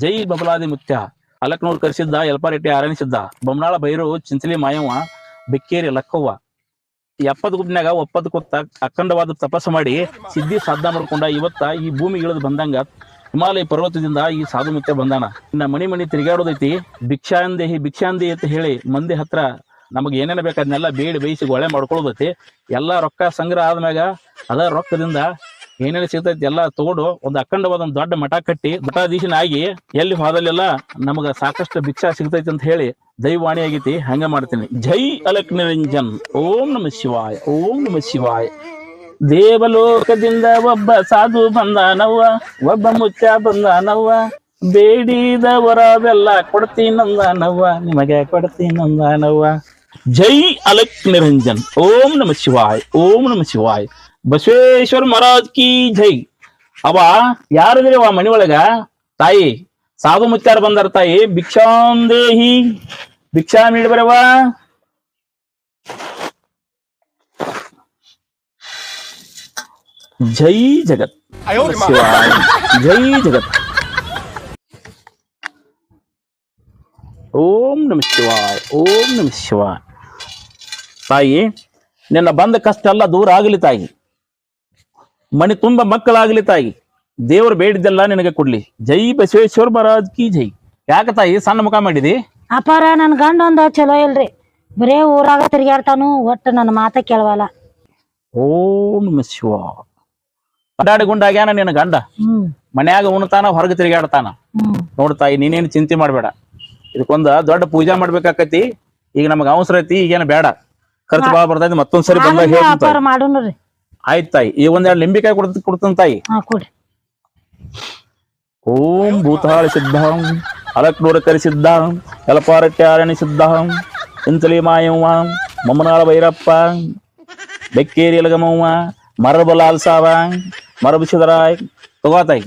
ಜೈ ಬಬಲಾದಿ ಮುತ್ಯ. ಅಲಕ್ನೂರ್ ಕರೆಸಿದ್ದ ಯಲ್ಪಾರೆಟ್ಟಿ ಆರಣಿಸಿದ್ದ. ಬೊಮ್ಮನಾಳ ಬೈರು, ಚಿಂಚಲಿ ಮಾಯವ್ವ, ಬಿಕ್ಕೇರಿ ಲಕ್ಕವ್ವ. ಈ ಎಪ್ಪತ್ತು ಗುಬ್ನ್ಯಾಗ ಒಪ್ಪತ್ತು ಕೊತ್ತ ಅಖಂಡವಾದ ತಪಸ್ಸು ಮಾಡಿ ಸಿದ್ಧಿ ಸಾಧನ ಮಾಡ್ಕೊಂಡ ಇವತ್ತ ಈ ಭೂಮಿ ಇಳಿದು ಬಂದಂಗ ಹಿಮಾಲಯ ಪರ್ವತದಿಂದ ಈ ಸಾಧು ಮುತ್ಯ ಬಂದಾನ. ಇನ್ನ ಮಣಿ ಮಣಿ ತಿರುಗಾಡೋದೈತಿ ಭಿಕ್ಷಾಂದೇಹಿ ಭಿಕ್ಷಾಂದಿ ಅಂತ ಹೇಳಿ ಮಂದಿ ಹತ್ರ ನಮಗೆ ಏನೇನ ಬೇಕು ಬೇಡಿ ಬೇಯಿಸಿ ಗೊಳೆ ಮಾಡ್ಕೊಳ್ಳೋದೈತಿ ಎಲ್ಲಾ ರೊಕ್ಕ ಸಂಗ್ರಹ ಆದ್ಮ್ಯಾಗ ಅದ ರೊಕ್ಕದಿಂದ ಏನೇನು ಸಿಗ್ತೈತಿ, ಎಲ್ಲಾ ತಗೊಂಡು ಒಂದು ಅಖಂಡವಾದ ಒಂದು ದೊಡ್ಡ ಮಠ ಕಟ್ಟಿ ಮಠಾಧೀಶನ ಆಗಿ ಎಲ್ಲಿ ಹೋದಲ್ಲೆಲ್ಲ ನಮಗ ಸಾಕಷ್ಟು ಭಿಕ್ಷಾ ಸಿಗ್ತೈತಿ ಅಂತ ಹೇಳಿ ದೈವಾಣಿ ಆಗೈತಿ, ಹಂಗ ಮಾಡ್ತೀನಿ. ಜೈ ಅಲಕ್ ನಿರಂಜನ್ ಓಂ ನಮ ಶಿವಾಯ. ಓಂ ನಮ ಶಿವಾಯ. ದೇವಲೋಕದಿಂದ ಒಬ್ಬ ಸಾಧು ಬಂದಾನವ್ವ, ಒಬ್ಬ ಮುಚ್ಚ ಬಂದಾನವ್ವ. ಬೇಡಿದವರವೆಲ್ಲ ಕೊಡ್ತೀನಂದಾನವ್ವ ನಿಮಗೆ ಕೊಡ್ತೀನಂದಾನವ್ವ ಜೈ ಅಲಕ್ ನಿರಂಜನ್ ಓಂ ನಮ ಶಿವಾಯ. ಓಂ ನಮ ಶಿವಾಯ. ಬಸವೇಶ್ವರ ಮಹಾರಾಜ್ ಕಿ ಜೈ. ಅವ ಯಾರದ್ರಿ ಅವ ಮನಿ ಒಳಗ ತಾಯಿ ಸಾಧು ಮುತ್ತಾರ ಬಂದಾರ ತಾಯಿ ಭಿಕ್ಷಾಂದೇಹಿ ಭಿಕ್ಷಾ ನೀಡಬರವ ಜೈ ಜಗತ್. ಜೈ ಜಗತ್. ಓಂ ನಮ ಶಿವಾಯ್ ಓಂ ನಮ ಶಿವಾಯ್. ತಾಯಿ ನಿನ್ನ ಬಂದ ಕಷ್ಟ ಎಲ್ಲ ದೂರ ಆಗಲಿ ತಾಯಿ. ಮನೆ ತುಂಬ ಮಕ್ಕಳಾಗಲಿ ತಾಯಿ. ದೇವರು ಬೇಡಿದ್ದೆಲ್ಲ ನಿನಗೆ ಕೊಡ್ಲಿ. ಜೈ ಬಸವೇಶ್ವರ ಮಹಾರಾಜ್ ಕಿ ಜೈ. ಯಾಕ ತಾಯಿ ಸಣ್ಣ ಮುಖ ಮಾಡಿದಿ? ಅಪಾರ ನನ್ ಗಂಡ ಒಂದ ಚಲೋ ಇಲ್ರಿ. ಬರೇ ಊರಾಗ ತಿರ್ಗಾಡ್ತಾನು ಒಟ್ಟ ನನ್ನ ಮಾತ ಕೇಳವಲ್ಲ. ಓಂ ನಮ ಶಿವ. ಅಡ್ಡಾಡಿ ಗುಂಡಾಗ್ಯಾನ ನಿನ್ನ ಗಂಡ? ಮನ್ಯಾಗ ಉಣ್ತಾನ ಹೊರಗೆ ತಿರುಗಾಡ್ತಾನ ನೋಡ್ತಾಯಿ ನೋಡ್ ತಾಯಿ ನೀನೇನು ಚಿಂತೆ ಮಾಡ್ಬೇಡ. ಇದಕ್ಕೊಂದ ದೊಡ್ಡ ಪೂಜಾ ಮಾಡ್ಬೇಕಾಕತಿ. ಈಗ ನಮಗ ಅವಸರ ಐತಿ ಈಗೇನ ಬೇಡ. ಖರ್ಚು ಬಾಳ ಬರ್ತೈತಿ ಮತ್ತೊಂದ್ಸರಿ ಬಂದಾಗ ಮಾಡೋಣ್ರಿ. ಆಯ್ತ್ ತಾಯಿ. ಈ ಒಂದೆರಡು ಲಿಂಬಿಕಾಯಿ ಕೊಡ್ತ ಕೊಡ್ತಾನ ತಾಯಿ. ಹಾ ಓಂ ಭೂತಾಳ ಸಿದ್ಧಾಂ ಅಲಕ್ನೂರ ಕರಿಸಿದ್ದಾಂ ಕಲಪಾರಟ್ಯಾರಣಿ ಸಿದ್ಧಾಂ ಇಂತಲಿ ಮಾಯವ್ವ ಮಮ್ಮನಾಳ ಭೈರಪ್ಪ ಬೆಕ್ಕೇರಿ ಎಲಗಮವ್ವ ಮರಬಲಾಲ್ ಸಾವ ತಗೋ ತಾಯಿ.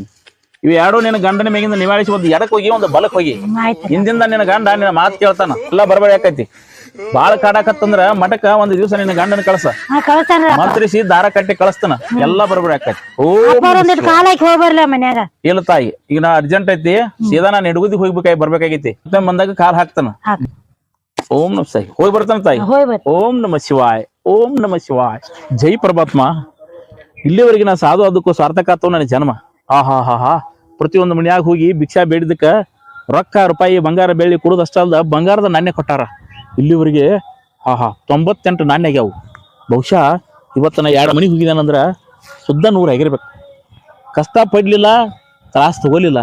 ಇವು ಎರಡು ನಿನ್ನ ಗಂಡನ ಮೇಗಿಂದ ನಿವಾರಿಸಿ ಒಂದು ಎಡಕ್ಕೆ ಹೋಗಿ? ಒಂದು ಬಲಕ್ಕೆ ಹೋಗಿ. ಹಿಂದಿಂದ ನಿನ್ನ ಗಂಡ ನಿನ್ನ ಮಾತು ಕೇಳ್ತಾನ. ಎಲ್ಲ ಬರಬೇಡ ಆಕೈತಿ. ಬಾಳ ಕಾಡಾಕತ್ತಂದ್ರ ಮಠಕ್ಕ ಒಂದ್ ದಿವಸ ನಿನ್ನ ಗಂಡನ ಕಳಸ. ಹಾ ಮಂತ್ರಿಸಿ ದಾರ ಕಟ್ಟಿ ಕಳಿಸ್ತಾನ. ಎಲ್ಲಾ ಬರಬೇಡಿ ಆಕೈತಿ. ಓಂ ಅಪ್ಪಾರ ಒಂದಿಟ್ ಕಾಲ ಹಾಕಿ ಹೋಗ್ಬರ್ಲಿ ಮನ್ಯಾಗ. ಇಲ್ಲ ತಾಯಿ ಈಗ ನಾ ಅರ್ಜೆಂಟ್ ಐತಿ ಸೀದಾ ನಾನು ಎಡಗುದಿ ಹೋಗ್ಬೇಕಾಗಿ ಬರ್ಬೇಕಾಗೈತಿ. ಮತ್ತೆ ಬಂದಾಗ ಕಾಲ್ ಹಾಕ್ತಾನ. ಓಂ ನಮ ಸಾಯಿ. ಹೋಗಿ ಬರ್ತಾನ ತಾಯಿ. ಹೋಯ್ ಬರ್ರಿ ಓಂ ನಮ ಶಿವಾಯ್ ಓಂ ನಮ ಶಿವಾಯ್. ಜೈ ಪರಮಾತ್ಮ. ಇಲ್ಲಿವರೆಗೆ ನಾ ಸಾಧು ಅದಕ್ಕೂ ಸಾರ್ಥಕ ಆತವ್ ನನ್ನ ಜನ್ಮ. ಆ ಹಾ ಹಾ ಹಾ. ಪ್ರತಿಯೊಂದು ಮನ್ಯಾಗ ಹೋಗಿ ಭಿಕ್ಷಾ ಬೇಡಿದಕ್ಕ ರೊಕ್ಕ ರೂಪಾಯಿ ಬಂಗಾರ ಬೆಳ್ಳಿ ಕೊಡೋದಷ್ಟ ಅಲ್ದ ಬಂಗಾರದ ನಾಣ್ಯ ಕೊಟ್ಟಾರ. ಇಲ್ಲಿವರೆಗೆ ಹಾ ಹಾ ತೊಂಬತ್ತೆಂಟು ನಾಣ್ಯ ಆಗ್ಯಾವು ಬಹುಶಃ ಇವತ್ತು ನಾ ಎರಡು ಮನೆಗೆ ಹೋಗಿದ್ದಾನಂದ್ರೆ ಶುದ್ಧ ನೂರು ಆಗಿರ್ಬೇಕು. ಕಷ್ಟ ಪಡಲಿಲ್ಲ, ತ್ರಾಸ ತಗೋಲಿಲ್ಲ.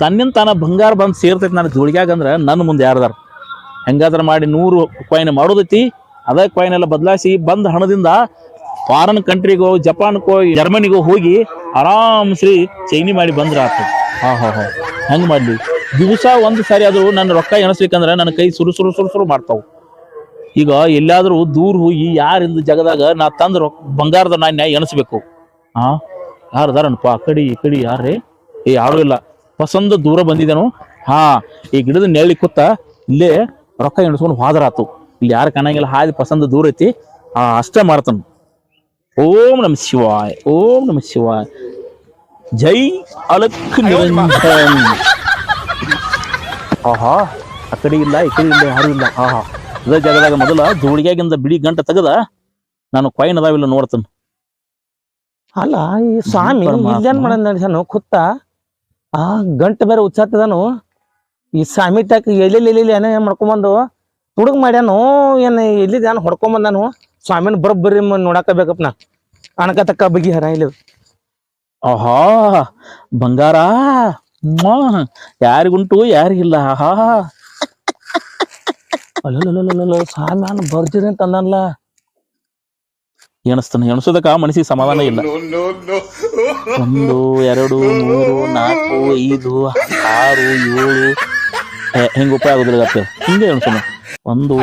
ತನ್ನಿಂದ ತಾನ ಬಂಗಾರ ಬಂದು ಸೇರ್ತೈತಿ ನನ್ನ ಜೋಳಿಗ್ಯಾಗ ಅಂದ್ರೆ ನನ್ನ ಮುಂದೆ ಯಾರದಾರ. ಹೆಂಗಾದ್ರೆ ಮಾಡಿ ನೂರು ಕಾಯಿನ್ ಮಾಡೋದೈತಿ, ಅದ ಕಾಯಿನ್ ಎಲ್ಲ ಬದಲಾಯಿಸಿ ಬಂದ ಹಣದಿಂದ ಫಾರಿನ್ ಕಂಟ್ರಿಗೋ ಜಪಾನ್ಗೋ ಜರ್ಮನಿಗೋ ಹೋಗಿ ಆರಾಮ್ ಶ್ರೀ ಚೈನಿ ಮಾಡಿ ಬಂದ್ರೆ ಆಗ್ತದೆ ಹಾಂ ಹಾಂ ಹಾಂ ಹೆಂಗೆ ಮಾಡ್ಲಿ? ದಿವಸ ಒಂದು ಸಾರಿ ಅದು ನನ್ನ ರೊಕ್ಕ ಎಣಸ್ಬೇಕಂದ್ರೆ ನನ್ನ ಕೈ ಸುರು ಸುರು ಸುರು ಸುರು ಮಾಡ್ತಾವು. ಈಗ ಎಲ್ಲಾದ್ರೂ ದೂರ ಹೋಗಿ ಯಾರಿಂದ ಜಗದಾಗ ನಾ ತಂದು ರೊಕ್ಕ ಬಂಗಾರದ ನಾಣ್ಯ ಎಣಸ್ಬೇಕು. ಹಾ ಯಾರದಾರನಪ್ಪ ಆ ಕಡಿ ಈ ಕಡಿ ಯಾರೇ ಏ ಯಾರು ಇಲ್ಲ. ಪಸಂದ ದೂರ ಬಂದಿದ್ದೇನು ಹಾ ಈ ಗಿಡದ ನೆಳ್ಳಿ ಕೂತ ಇಲ್ಲೇ ರೊಕ್ಕ ಎಣಿಸ್ಕೊಂಡು ಹಾದರಾತು. ಇಲ್ಲಿ ಯಾರು ಕಾಣಂಗಿಲ್ಲ. ಹಾದಿ ಪಸಂದ ದೂರ ಐತಿ. ಆ ಅಷ್ಟೇ ಮಾಡ್ತಾನ. ಓಂ ನಮ ಶಿವಾಯ್. ಓಂ ನಮ ಶಿವಾಯ್. ಜೈ ಅಲಕ್ ನಿರಂಜನ್. ಆಹಾ ಆ ಕಡೆ ಇಲ್ಲ ಈ ಕಡೆ ಇಲ್ಲ ಯಾರು ಇಲ್ಲ ಆಹಾ. ಇದೇ ಜಾಗದಾಗ ಮೊದಲ ಧೂಳಿಗ್ಯಾಗಿಂದ ಬಿಳಿ ಗಂಟ ತೆಗದ ನಾನು ಕಾಯಿನ್ ಅದಾವಿಲ್ಲ ನೋಡ್ತೇನೆ. ಅಲ್ಲ ಈ ಸ್ವಾಮಿ. ಇಲ್ಲೇನ್ ಮಾಡ ನಡೆಸನು ಕುತ್ತ ಆ ಗಂಟೆ ಬೇರೆ ಉಚ್ಚಾತದನು. ಈ ಸ್ವಾಮಿ ಟಾಕ್ ಎಲ್ಲಿ ಎಲ್ಲಿ ಏನೋ ಏನ್ ಮಾಡ್ಕೊಂಬಂದು? ತುಡುಗ್ ಮಾಡ್ಯಾನು ಏನ್ ಎಲ್ಲಿ ಏನ್ ಹೊಡ್ಕೊಂಬಂದಾನು? ಸ್ವಾಮಿನ ಬರೋಬ್ಬರಿ ನೋಡಾಕ ಬೇಕಪ್ಪ ನಾ ಅಣಕತಕ್ಕ ಬಗಿ ಹರ ಇಲ್ಲಿ. ಆಹಾ ಬಂಗಾರ. ಯಾರಿಗುಂಟು, ಯಾರಿಗಿಲ್ಲ. ಅಲ್ಲಲ್ಲಲ್ಲಲ್ಲಲ್ಲ ಸಾಲ ನಾನು ಬರ್ತೀನಿ ಅಂತ ಅಂದಲ್ಲ ಎಣಿಸ್ತಾನೆ, ಎಣಿಸೋದಕ್ಕ ಮನಸ್ಸಿಗೆ ಸಮಾಧಾನ ಇಲ್ಲ. ಒಂದು, ಎರಡು, ಮೂರು, ನಾಲ್ಕು, ಐದು, ಆರು, ಏಳು. ಹೆಂಗ ಉಪಾಯ ಆಗುದಿಲ್ಲ ಹಿಂಗೆ ಎಣಿಸೋಣ. ಒಂದು,